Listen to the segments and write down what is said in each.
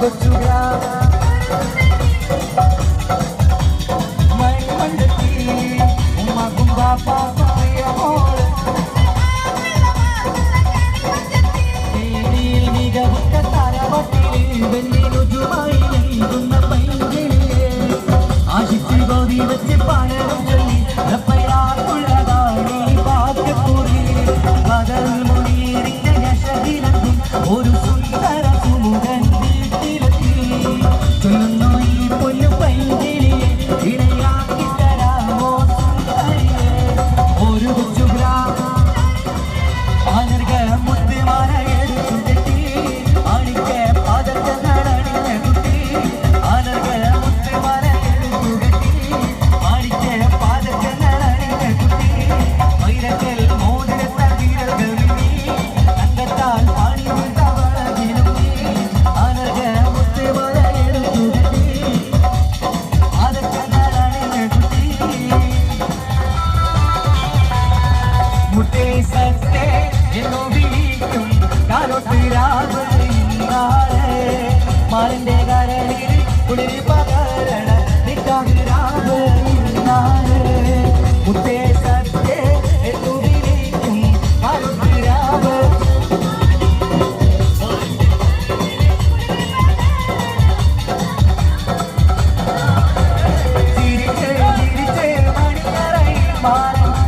the two guys.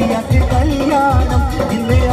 കല്യാണം. ഇന്നേ